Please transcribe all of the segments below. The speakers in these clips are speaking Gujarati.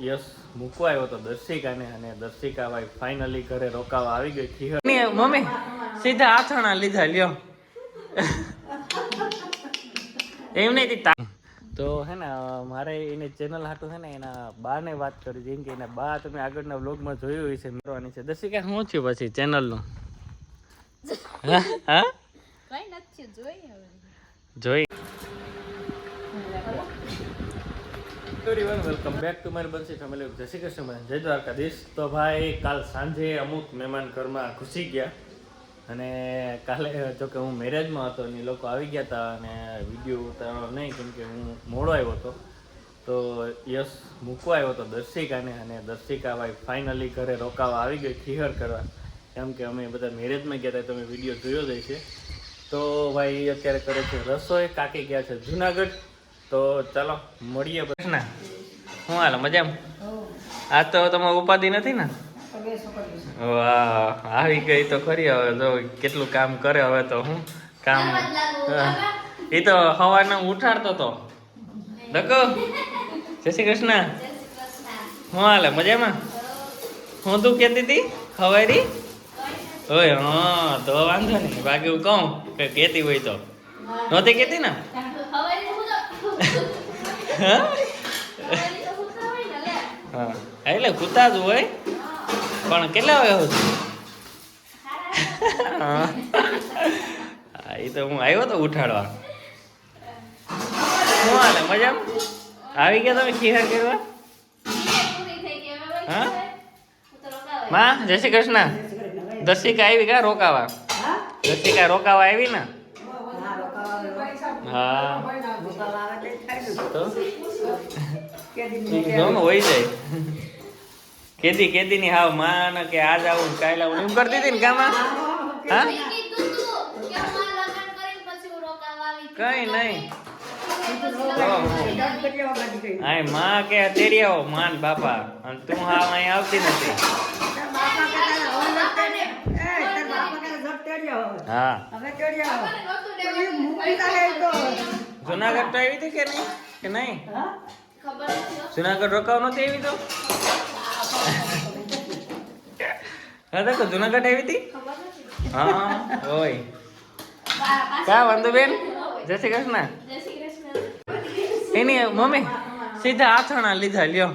યસ મૂકવા આવ્યો તો દર્શિકાને અને દર્શિકા ભાઈ ફાઇનલી ઘરે રોકાવા આવી ગઈ. ખીહર. મમ્મી સીધા આથાણા લીધા લ્યો. એમ નહીં તી તો હે ને મારે એને ચેનલ હાટું હે ને એના બાને વાત કરી જેમ કે એના બા તમે આગળના વ્લોગમાં જોયું હોય છે મેળવાની છે. દર્શિકા શું છે પછી ચેનલનું હા હા? કઈ નથી જોઈ હવે. જોઈ વેલકમ બેક ટુ મારી બંસી ફેમિલી જય શ્રી કૃષ્ણ. જય દ્વારકાધીશ તો ભાઈ કાલ સાંજે અમુક મહેમાન ઘરમાં ઘૂસી ગયા. અને કાલે જો કે હું મેરેજમાં હતો અને લોકો આવી ગયા હતા અને વીડિયો ઉતારવાનો નહીં કેમ કે હું મોડો આવ્યો હતો. તો યસ મૂકવા આવ્યો હતો દર્શિકાને અને દર્શિકા ભાઈ ફાઇનલી ઘરે રોકાવા આવી ગઈ ખીહર કરવા. કેમ કે અમે બધા મેરેજમાં ગયા હતા તમે વીડિયો જોયો જ હશે. તો ભાઈ અત્યારે કરે છે રસોઈ, કાકી ગયા છે જુનાગઢ. તો ચાલો, મળીએ પછી. ના, હું હાલ, મજામાં? આજ તો તમારે ઉપાધિ નથી ને? વાહ, આવી ગઈ તો ખરી હવે. જો કેટલું કામ કરે હવે તો હું કામ. એ તો હવાને ઉઠાડતો તો. ડકો. જય શ્રી કૃષ્ણ. હું હાલે, મજામાં? હું તું કહેતી હતી ખવારી ઓય, હા, તો વાંધો નહીં, બાકી હું કહું. કહેતી હોય તો? નહોતી કહેતી ને? હા? એટલે કૂતા જ હોય. પણ કેટલા વાગે હા. એ તો હું આવ્યો તો ઉઠાડવા. શું હાલે મજા આવી ગયા તમે ખીહર કરવા? હા? માં જય શ્રી કૃષ્ણ. દર્શિકા આવી ગયા રોકાવા. દર્શિકા રોકાવા આવી ને? હા. તો? હોય જાય. કેદી કેદી ની હાવમાં કે આજ આવું કાલ આવું એમ કરતી હતી ને ગામાં હા? કઈ નહીં. આયમાં કે તેડી આવો માન બાપા. અને તું હા અહીં આવતી નથી. હા. જુનાગઢ તો આવી હતી કે નહીં? કે નહીં? જુનાગઢ રોકાવ નતી આવી તો? હા તો જુનાગઢ આવી હતી? હા હોય કા વાંધો બેન? જય શ્રી કૃષ્ણ. એની મમ્મી સીધા આથણા લીધા લ્યો.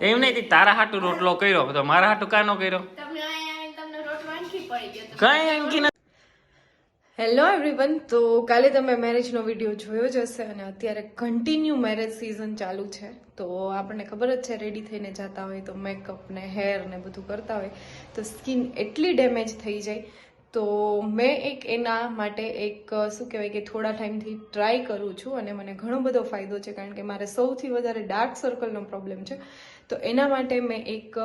એમ નહીં તારા હાટુ રોટલો કર્યો તો મારા હાટુ કાનો કર્યો? કઈ અંકી નથી હેલો એવરીવન તો કાલે તમે મેરેજનો વીડિયો જોયો જ હશે અને અત્યારે કન્ટિન્યુ મેરેજ સિઝન ચાલુ છે. તો આપણને ખબર જ છે રેડી થઈને જતા હોય તો મેકઅપ ને હેર ને બધું કરતા હોય તો સ્કિન એટલી ડેમેજ થઈ જાય. તો મેં એક એના માટે એક શું કહેવાય કે થોડા ટાઈમથી ટ્રાય કરું છું અને મને ઘણો બધો ફાયદો છે કારણ કે મારે સૌથી વધારે ડાર્ક સર્કલનો પ્રોબ્લેમ છે. તો એના માટે મેં એક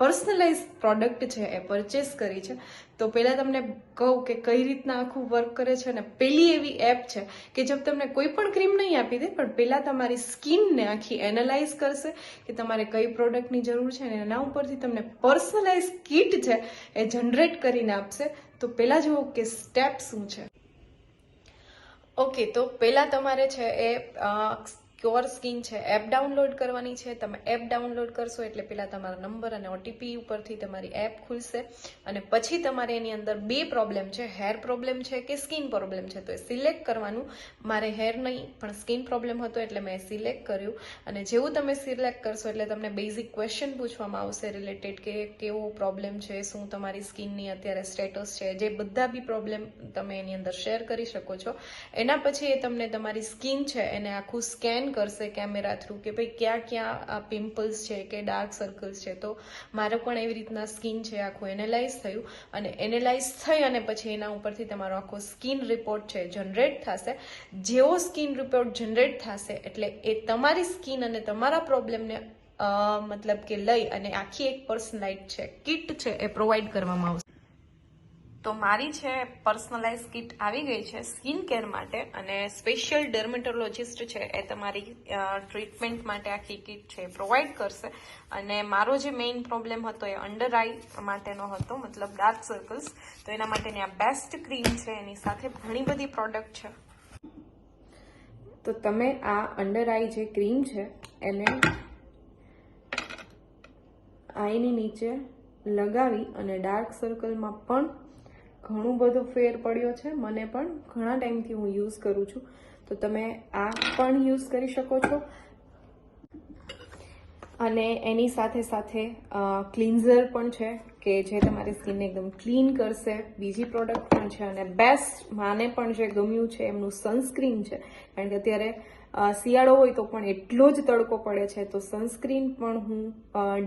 પર્સનલાઇઝ પ્રોડક્ટ છે એ પરચેસ કરી છે. તો પહેલાં તમને કહું કે કઈ રીતના આખું વર્ક કરે છે અને પહેલી એવી એપ છે કે જબ તમને કોઈ પણ ક્રીમ નહીં આપી દે, પણ પહેલાં તમારી સ્કિનને આખી એનાલાઇઝ કરશે કે તમારે કઈ પ્રોડક્ટની જરૂર છે અને એના ઉપરથી તમને પર્સનલાઇઝ કિટ છે એ જનરેટ કરીને આપશે. તો પહેલાં જુઓ કે સ્ટેપ શું છે. ઓકે તો પહેલાં તમારે છે એ ક્યોર સ્કિન છે, એપ ડાઉનલોડ કરવાની છે. તમે એપ ડાઉનલોડ કરશો એટલે પહેલાં તમારા નંબર અને ઓટીપી ઉપરથી તમારી એપ ખુલશે. અને પછી તમારે એની અંદર બે પ્રોબ્લેમ છે હેર પ્રોબ્લેમ છે કે સ્કિન પ્રોબ્લેમ છે. તો એ સિલેક્ટ કરવાનું. મારે હેર નહીં, પણ સ્કિન પ્રોબ્લેમ હતો એટલે મેં સિલેક્ટ કર્યું. અને જેવું તમે સિલેક્ટ કરશો એટલે તમને બેઝિક ક્વેશ્ચન પૂછવામાં આવશે રિલેટેડ કે કેવો પ્રોબ્લેમ છે, શું તમારી સ્કિનની અત્યારે સ્ટેટસ છે, જે બધા બી પ્રોબ્લેમ તમે એની અંદર શેર કરી શકો છો. એના પછી એ તમને તમારી સ્કિન છે, એને આખું સ્કેન કરશે કેમેરા થ્રુ કે ભાઈ ક્યાં ક્યાં પિમ્પલ્સ છે કે ડાર્ક સર્કલ્સ છે. તો મારે પણ એવી રીતના સ્કિન છે આખું એનાલાઇઝ થયું અને એનાલાઇઝ થઈ અને પછી એના ઉપરથી તમારો આખો સ્કિન રિપોર્ટ છે જનરેટ થશે. જેવો સ્કિન રિપોર્ટ જનરેટ થશે એટલે એ તમારી સ્કિન અને તમારા પ્રોબ્લેમને મતલબ કે લઈ અને આખી એક પર્સનલાઇટ છે કિટ છે એ પ્રોવાઈડ કરવામાં આવશે. તો મારી છે પર્સનલાઇઝ કિટ આવી ગઈ છે સ્કિન કેર માટે અને સ્પેશિયલ ડર્મેટોલોજિસ્ટ છે એ તમારી ટ્રીટમેન્ટ માટે આખી કિટ છે પ્રોવાઈડ કરશે. અને મારો જે મેઇન પ્રોબ્લેમ હતો એ અંડર આઈ માટેનો હતો, મતલબ ડાર્ક સર્કલ્સ તો એના માટેની આ બેસ્ટ ક્રીમ છે, એની સાથે ઘણી બધી પ્રોડક્ટ છે. તો તમે આ અંડર આઈ જે ક્રીમ છે, એને આઈની નીચે લગાવી અને ડાર્ક સર્કલમાં પણ ઘણું બધો ફેર પડ્યો છે. મને પણ ઘણા ટાઈમથી હું યુઝ કરું છું. તો તમે આ પણ યુઝ કરી શકો છો. અને એની સાથે સાથે ક્લિન્ઝર પણ છે કે જે તમારી સ્કિનને એકદમ ક્લીન કરશે. બીજી પ્રોડક્ટ પણ છે અને બેસ્ટ માને પણ જે ગમ્યું છે, એમનું સનસ્ક્રીન છે. કારણ કે અત્યારે શિયાળો હોય તો પણ એટલો જ તડકો પડે છે. તો સનસ્ક્રીન પણ હું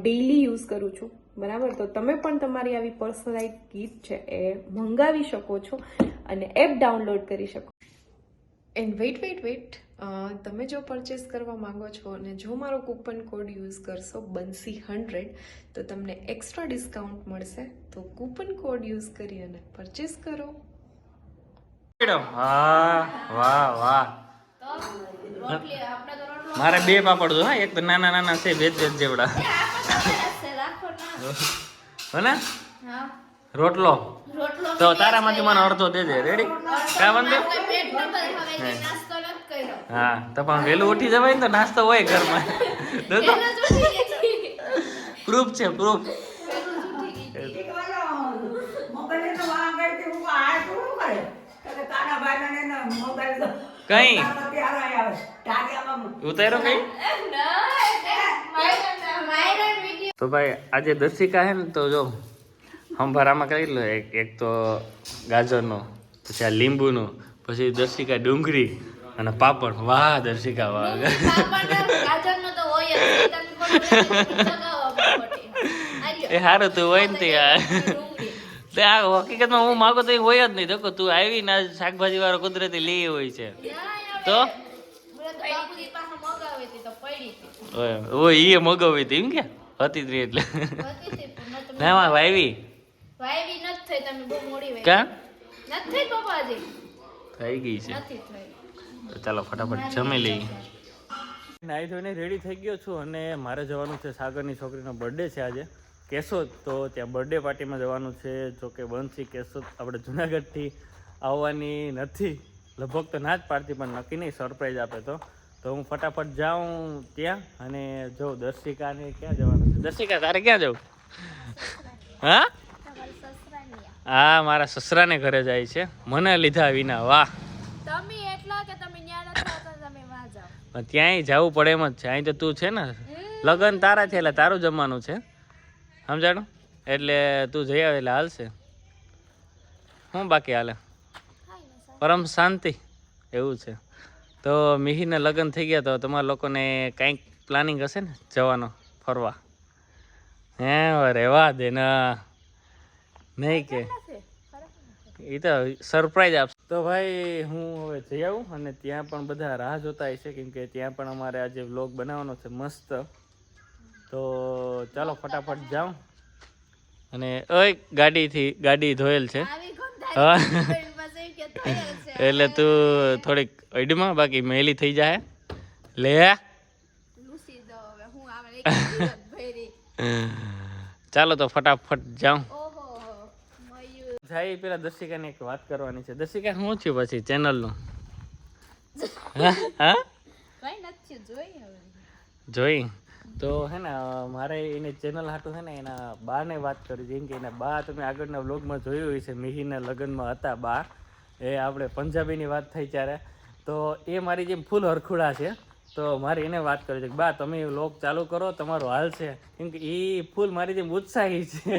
ડેઈલી યુઝ કરું છું. બરાબર? તો તમે પણ તમારી આવી પર્સનલાઇઝ કીટ છે એ મંગાવી શકો છો અને એપ ડાઉનલોડ કરી શકો. એન્ડ વેઇટ વેઇટ વેઇટ તમે જો પરચેસ કરવા માંગો છો અને જો મારો કૂપન કોડ યુઝ કરશો બંસી હંડ્રેડ તો તમને એક્સ્ટ્રા ડિસ્કાઉન્ટ મળશે. તો કૂપન કોડ યુઝ કરી અને પરચેસ કરો. મેડમ હા વાહ વાહ. રોટલી આપણે તો રોટલો મારે બે પાપડ જો હા એક તો નાના નાના છે વેજ વેજ જેવડા. હો ને? રોટલો. રોટલો તો તારામાંથી મને અડધો દેજે. રેડી કા વાંધો હા. તો પણ વહેલું ઉઠી જવાય ને તો નાસ્તો હોય ઘરમાં. પ્રૂફ છે પ્રૂફ કઈ? ઉતાર્યો કઈ? તો ભાઈ આજે દર્શિકા હે ને તો જો હંભારામાં કરી લો એક એક તો ગાજરનો પછી આ લીંબુનું પછી દર્શિકા ડુંગળી અને પાપડ. વાહ દર્શિકા વાહ. એ સારું તું હોય ને તે આ ડુંગળી. તે આ હકીકતમાં હું માગો તો હોય જ નહીં. દેખો તું આવી ને શાકભાજી વાળો કુદરતી લઈ હોય છે. તો? ઓય એ મગાવી હતી એમ કે? હતી ત્રી એટલે. ના માં વાવી વાયવી. નથી થઈ તમે બહુ મોડી વાયવી. કા? નથી થઈ પપ્પાજી થઈ ગઈ છે. નથી થઈ. તો ચાલો ફટાફટ જમી લઈએ. નાઈ ધોઈને રેડી થઈ ગયો છું અને મારે જવાનું છે સાગરની છોકરીનો બર્થડે છે આજે. કેશોદ તો ત્યાં બર્થડે પાર્ટીમાં જવાનું છે. જો કે બંસી કેશોદ. આપણે જુનાગઢથી આવવાની નથી. લગભગ તો ના જ પાડતી પણ નક્કી નહીં સરપ્રાઈઝ આપે તો. તો હું ફટાફટ જાઉં ત્યાં અને જો દર્શિકાને ક્યાં જવાનું છે? દર્શિકા તારે ક્યાં જવું? હા? હા મારા સસરાને ઘરે જાય છે. મને લીધા વિના વાહ. તમે એટલા કે તમે તમે ત્યાંય જવું પડે એમ જ છે. અહીં તો તું છે ને? લગ્ન તારા છે એટલે તારું જમવાનું છે. સમજાણું? એટલે તું જઈ આવે એટલે હાલશે. હું બાકી હાલે? પરમ શાંતિ. એવું છે. તો મિહિરને લગ્ન થઈ ગયા તો તમારા લોકોને કંઈક પ્લાનિંગ હશે ને જવાનો ફરવા? હે રેવા દે ના નહીં કે. એ તો સરપ્રાઈઝ આપશે. તો ભાઈ હું હવે જઈ આવું અને ત્યાં પણ બધા રાહ જોતા હશે કેમ કે ત્યાં પણ અમારે આજે વ્લોગ બનાવવાનો છે મસ્ત. તો ચાલો ફટાફટ જાઉં. અને ઓય ગાડીથી ગાડી ધોયેલ છે. હા. એટલે તું થોડીક અડમાં બાકી મેલી થઈ જાય લે. ચાલો તો ફટાફટ જાઉં. જાય પેલા દર્શિકાને એક વાત કરવાની છે. દર્શિકા શું થયું પછી ચેનલનું? જોઈ જોઈ? તો હે ને મારે એની ચેનલ હાટું છે ને એના બાને વાત કરી. જેમ કે એના બા તમે આગળના વ્લોગમાં જોયું હોય છે મિહિરના લગ્નમાં હતા બા. એ આપણે પંજાબીની વાત થઈ ત્યારે. તો એ મારી જેમ ફૂલ હરખુડા છે. તો મારે એને વાત કરી છે બા, તમે લોક ચાલુ કરો, તમારો હાલ છે. કેમ કે એ ફૂલ મારી જેમ ઉત્સાહી છે.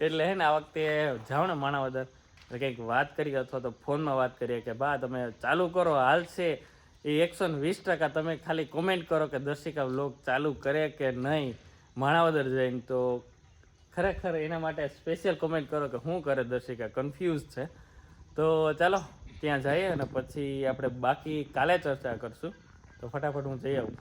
એટલે હે ને આ વખતે જાઓ ને માણાવદર. એટલે કંઈક વાત કરીએ અથવા તો ફોનમાં વાત કરીએ કે, બા, તમે ચાલુ કરો, હાલ છે. એ એકસો વીસ ટકા તમે ખાલી કોમેન્ટ કરો કે, દર્શિકા લોક ચાલુ કરે કે નહીં? માણાવદર જઈને તો ખરેખર એના માટે સ્પેશિયલ કોમેન્ટ કરો કે શું કરે દર્શિકા? કન્ફ્યુઝ છે. તો ચાલો, ત્યાં જઈએ અને પછી આપણે બાકી કાલે ચર્ચા કરશું. તો ફટાફટ હું જઈ આવું.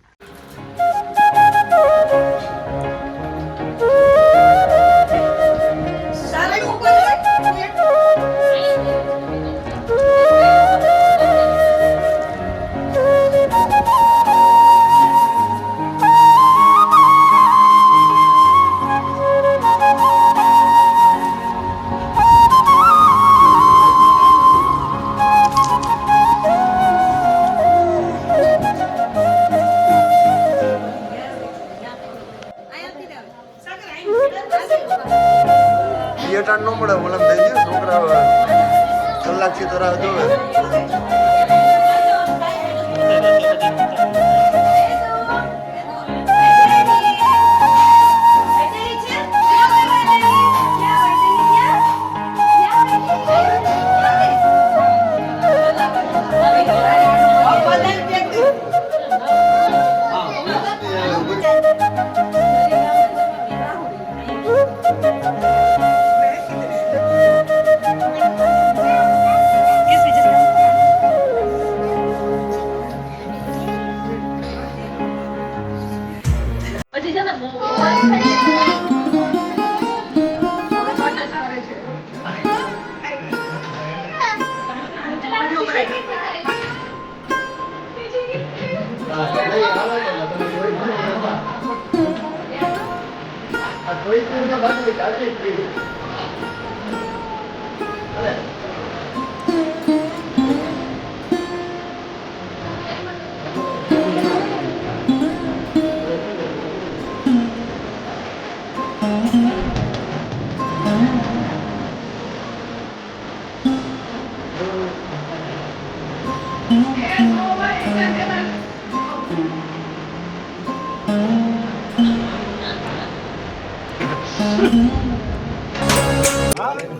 哎，你们把这个加进去。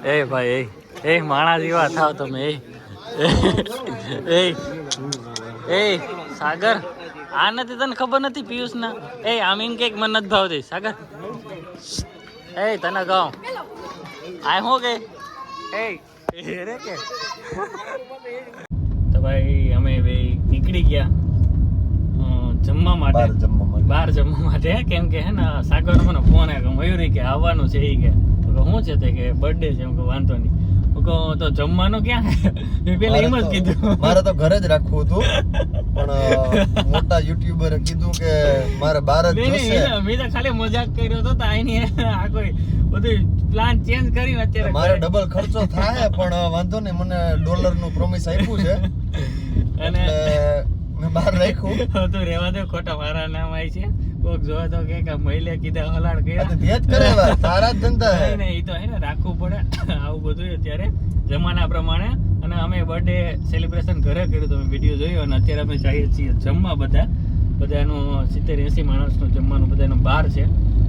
એ ભાઈ એ. એ માણા જેવા થાવ તમે એ. એ. એ સાગર આ નથી તને ખબર નથી પિયુષ ના એ આમીન એમ મને નથી ભાવતી. સાગર. એ તને કહું. આ શું કે? એ. રે કે. તો ભાઈ અમે બે નીકળી ગયા જમવા માટે. જમવા માટે. બહાર જમવા માટે. કેમ કે હે ને સાગર મને ફોન આવ્યો મયુરી કે આવવાનું છે એ કે. તો શું છે તે કે બર્થડે છે? કે વાંધો નહીં. હું કહું તો જમવાનું ક્યાં મેં પેલા એમ જ કીધું. મારે તો ઘરે જ રાખવું હતું. પણ મોટા યુટ્યુબરે કીધું કે મારે બહાર જ જોશે. મેં- તો ખાલી મજાક કર્યો હતો તો આની આ કોઈ બધું પ્લાન ચેન્જ કરીને અત્યારે. મારે ડબલ ખર્ચો થાય પણ વાંધો નહીં મને ડોલરનું પ્રોમિસ આપ્યું છે. અને મેં બહાર રાખ્યું. તો રેવા દે ખોટા મારા નામ આવી છે. કોક જોવે તો કે કે મહિલે કીધા હલાડ ગયા તો જ કરે તારા ધંધા હે. નહીં, એ તો હે ને રાખવું પડે. આવું બધું અત્યારે જમાના પ્રમાણે. અને અમે બર્થડે સેલિબ્રેશન ઘરે કર્યું તમે વીડિયો જોયો અને અત્યારે અમે જઈએ છીએ જમવા બધા. બધાનું સિત્તેર એંસી માણસનું જમવાનું બધાનું બહાર છે.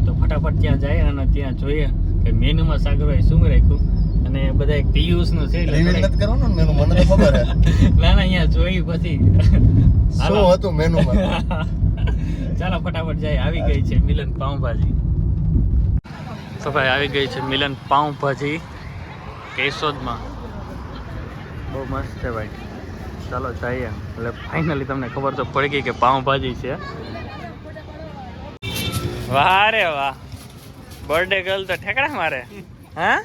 તો ફટાફટ ત્યાં જાય અને ત્યાં જોઈએ કે મેનુમાં સાગરભાઈ શું રાખ્યું. અને બધા એક પિયુષનું છે રિવીલ નથી કરવાનું ને મેનુ મને તો ખબર હે. ના ના અહીંયા જોઈ પછી. શું હતું મેનુમાં? ચાલો ફટાફટ જાય આવી ગઈ છે મિલન પાઉંભાજી. તો ભાઈ, આવી ગઈ છે મિલન પાઉંભાજી કેશોદમાં. બહુ મસ્ત છે ભાઈ. ચાલો જઈએ. એટલે ફાઇનલી તમને ખબર તો પડી ગઈ કે પાઉંભાજી છે. વાહ રે વાહ. બર્થડે ગર્લ તો ઠેકડા મારે. હા?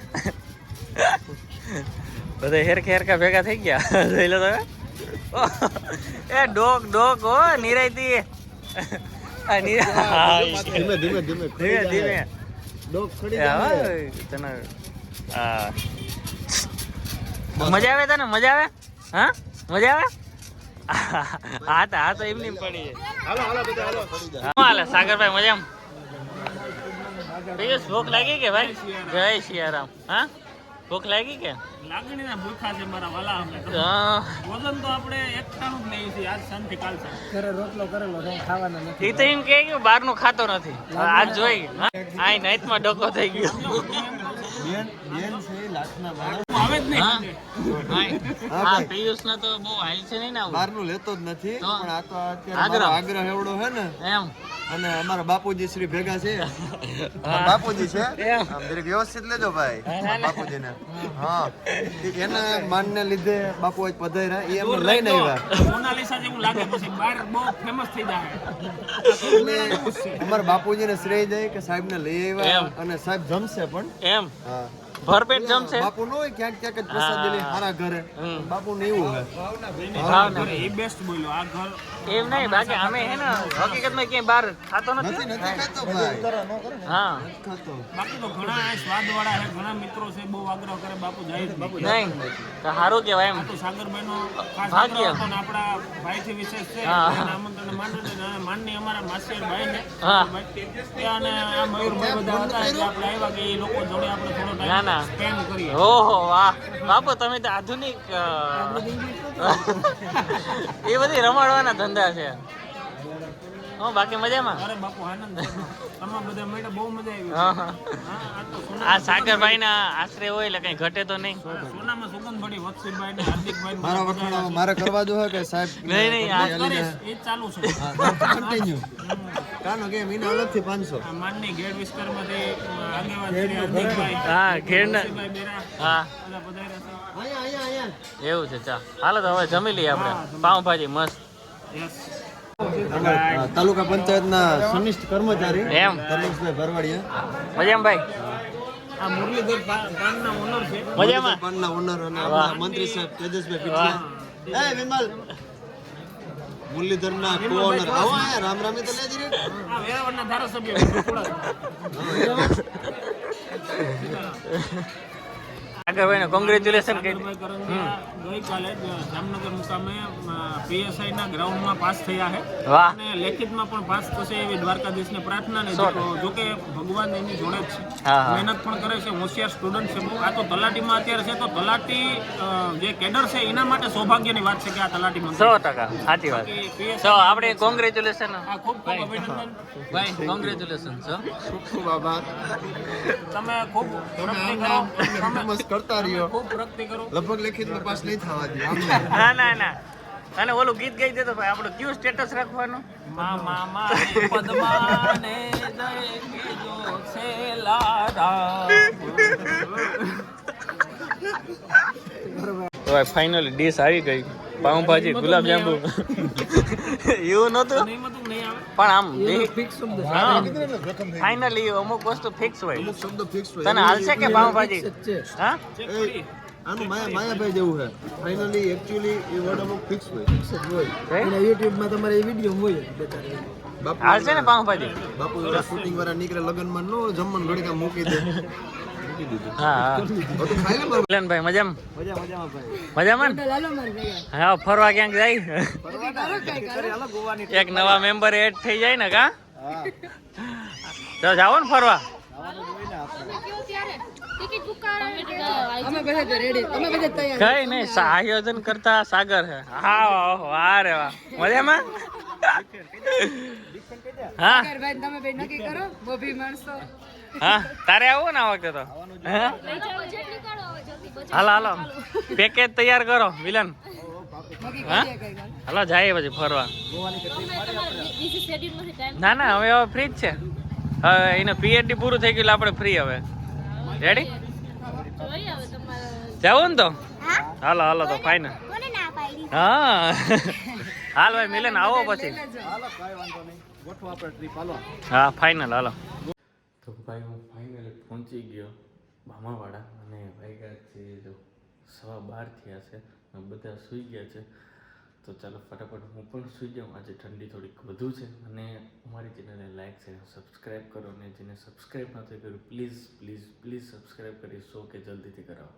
બધા હેરખા હેરખા ભેગા થઈ ગયા. જોઈ લો તમે. એ ડોક ડોક હો, નિરાયતી. ધીમે ધીમે ધીમે ધીમે ધીમે. ડોગ ખડી જાય. તને આ મજા આવે તને? મજા આવે? હા? મજા આવે? હા તો હા તો એમની પડી શું હાલે? સાગરભાઈ મજામાં? પિયુષ ભૂખ લાગી કે ભાઈ? જય સિયારામ હા? ભૂખ લાગી કે? લાગણીના ભૂખા છે મારા વાલા અમે. વજન તો આપણે એકટાણું જ લઈએ છીએ આજ શાંતિ કાલ શાંતિ ઈ તો એમ કે કે બહારનું ખાતો નથી. આજ જોઈ. હા? આ નાઈટમાં ડકો થઈ ગયો. બેન બેન છે એ લાખના માણસ આવે જ નહીં. હા? હા, હા ભાઈ. પિયુષ ના તો બહુ હાઈ છે નહીં ને આવું. બહારનું લેતો જ નથી તો? પણ આ તો અત્યારે આગ્રહ. મારો આગ્રહ એવડો છે ને. એમ. અને અમારા બાપુજી શ્રી ભેગા છે. બાપુજી છે? વ્યવસ્થિત લેજો ભાઈ. બાપુજી ના, ના. હા. એના માનને લીધે બાપુ આજ પધાર્યા. એ અમને લઈને આવ્યા. મોનાલિસા જેવું લાગે પછી. બહાર બહુ ફેમસ થઈ જાય એટલે અમારા બાપુજીને શ્રેય જાય કે સાહેબ ને લઈ એમ. આવ્યા અને સાહેબ જમશે પણ. એમ. હા. ભરપેટ જમશે? બાપુ નો ક્યાંક ક્યાંક જ પ્રસાદી લઈ હારા ઘરે. બાપુ ને એવું હે ભાવના. એ બેસ્ટ બોલ્યો આ ઘર એમ નહીં બાકી અમે હે ને હકીકતમાં ક્યાંય બહાર ખાતો નથી? નથી નથી ખાતો ભાઈ. હા. બાકી તો ઘણા સ્વાદ વાળા છે ઘણા મિત્રો છે બહુ આગ્રહ કરે બાપુ જાય બાપુ નહીં. તો સારું કહેવાય એમ. તો સાગરભાઈ નો ભાગ્ય. પણ હતો ને થી વિશેષ છે. હા. આમંત્રણ માન્યું ને માનની અમારા માસિયર ભાઈ ને હા. ત્યાં અને આ મયુરભાઈ બધા હતા એટલે આપણે આવ્યા કે એ લોકો જોડે આપણે થોડો ટાઈમ ના ના ઓહો વાહ. બાપુ તમે તો આધુનિક એ બધી રમાડવાના ધંધા છે. હો બાકી મજામાં? અરે બાપુ આનંદ છે. બધા બહુ મજા આવી હા, આ સાગરભાઈ ના આશરે હોય એટલે કઈ ઘટે તો નહીં. સોનામાં સુગંધ પડી વત્સીભાઈ ને હાર્દિકભાઈ મારા વખાણ મારે કરવા જો કે સાહેબ નહીં, નહીં, આ એ ચાલુ છે. કન્ટિન્યુ કાનો કે મહિને અલગથી પાંચસો. આ માનની ઘેડ વિસ્તારમાંથી આગેવાન શ્રી હાર્દિકભાઈ હા એવું છે ચા હાલો તો હવે જમી લઈએ આપણે. પાઉંભાજી મસ્ત. યસ તાલુકા પંચાયતના સનિષ્ઠ કર્મચારી એમ. ધર્મેશભાઈ ભરવાડિયા. મજામાં ભાઈ? આ મુરલીધર પાનના ઓનર છે. મજામાં? પાનના ઓનર અને મંત્રી સાહેબ તેજસભાઈ. પીઠિયા. એ વિમલ. મુરલીધરના કો ઓનર આવો આ રામ રામે તો લેજી રે. આ વેરાવળના ધારાસભ્ય વિક્રમ ને કોંગ્રેચ્યુલેશન ગઈકાલે જામનગર મુકામે પીએસઆઈ ના ગ્રાઉન્ડમાં પાસ થયા છે અને અને લેખિતમાં પણ પાસ થશે એવી દ્વારકાધીશને પ્રાર્થના ને સો જો કે ભગવાન એની જોડે જ છે. મહેનત પણ કરે છે હોશિયાર સ્ટુડન્ટ છે બહુ. આ તો તલાટીમાં અત્યારે છે તો તલાટી જે કેડર છે એના માટે સૌભાગ્યની વાત છે કે આ તલાટીમાં. સો ટકા સાચી વાત. તો આપણે કોંગ્રેચ્યુલેશન ખૂબ ખૂબ અભિનંદન. ભાઈ કોંગ્રેચ્યુલેશન સર ખૂબ ખૂબ આભાર. તમે ખૂબ પ્રગતિ તમે મસ્ત કરતા રહ્યો. ખૂબ પ્રગતિ કરો. લગભગ લેખિત પાસ નહીં થવા દે ના ના ના. અને ઓલું ગીત ગાઈ દેતો ભાઈ આપણો કયું સ્ટેટસ રાખવાનું? મા મા મા પદ્માને દે કેજો છે લારા તો ભાઈ ફાઇનલી ડીશ આવી ગઈ. પાઉંભાજી ગુલાબ જાંબુ. એવું નહોતું પણ આમ ફિક્સ ફાઇનલી અમુક વસ્તુ ફિક્સ હોય. અમુક શબ્દ ફિક્સ હોય. તને હાલશે કે પાઉંભાજી હા? આનું માયા માયાભાઈ જેવું છે. ફાઇનલી એકચ્યુઅલી એ વર્ડ અમુક ફિક્સ હોય. ફિક્સ જ હોય. right? યુટ્યુબમાં તમારે એ વીડિયો હોય બે ચાર બાપુ હાલશે ને પાઉંભાજી બાપુ શૂટિંગ વાળા નીકળે લગનમાં નો જમવાનું ઘડીકા મૂકી દે. મજામાં? મજામાં ભાઈ. મજામાં ને? હાલો મારે ભૈયા હા ફરવા ક્યાંક જાય? એક નવા મેમ્બર એડ થઈ જાય ને કા? તો જાઓ ને ફરવા. ટિકિટ બુક અમે બધા તો રેડી અમે બધા તૈયાર કઈ નહીં સા- આયોજન કરતા સાગર હે. હા ઓહો વાહ રે વાહ. મજામાં? હા. તમે નક્કી કરો. બોભી માણસો હા? તારે આવું ને આ વખતે તો? હાલો હાલો. પેકેજ તૈયાર કરો મિલન. હાલો જાય પછી ફરવા. ના ના હવે હવે ફ્રી જ છે. હવે એને પીએચડી પૂરું થઈ ગયું એટલે આપણે ફ્રી હવે. રેડી જવું ને તો? હાલો હાલો તો પાડી હા. હાલ ભાઈ મિલન આવો પછી. હા ફાઇનલ હાલો. તો ભાઈ હું ફાઇનલી પહોંચી ગયો ભામાવાડા અને વાગ્યા છે જો સવા બાર થયા છે. અને બધા સૂઈ ગયા છે. તો ચાલો ફટાફટ હું પણ સૂઈ જાઉં. આજે ઠંડી થોડીક વધુ છે. અને અમારી ચેનલને લાઈક છે સબસ્ક્રાઈબ કરો. અને જેને સબસ્ક્રાઈબ નથી કર્યું પ્લીઝ પ્લીઝ પ્લીઝ સબસ્ક્રાઈબ કરી શો કે જલ્દીથી કરાવો.